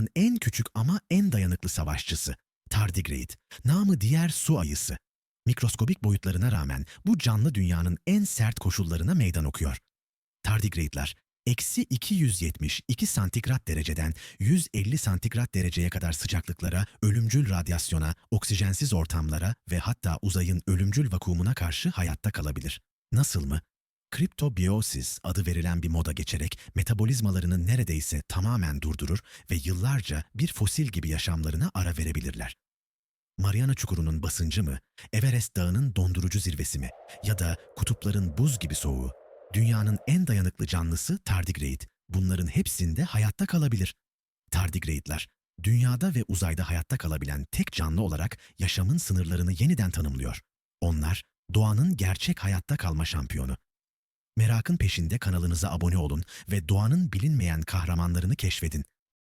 dünyanın en küçük ama en dayanıklı savaşçısı. Tardigrade, namı diğer su ayısı. Mikroskobik boyutlarına rağmen bu canlı dünyanın en sert koşullarına meydan okuyor. Tardigrade'ler, eksi 272 santigrat dereceden 150 santigrat dereceye kadar sıcaklıklara, ölümcül radyasyona, oksijensiz ortamlara ve hatta uzayın ölümcül vakumuna karşı hayatta kalabilir. Nasıl mı? Kriptobiyosis adı verilen bir moda geçerek metabolizmalarını neredeyse tamamen durdurur ve yıllarca bir fosil gibi yaşamlarına ara verebilirler. Mariana Çukuru'nun basıncı mı, Everest Dağı'nın dondurucu zirvesi mi ya da kutupların buz gibi soğuğu, dünyanın en dayanıklı canlısı tardigrade, bunların hepsinde hayatta kalabilir. Tardigrade'ler, dünyada ve uzayda hayatta kalabilen tek canlı olarak yaşamın sınırlarını yeniden tanımlıyor. Onlar, doğanın gerçek hayatta kalma şampiyonu. Merakın peşinde kanalınıza abone olun ve doğanın bilinmeyen kahramanlarını keşfedin.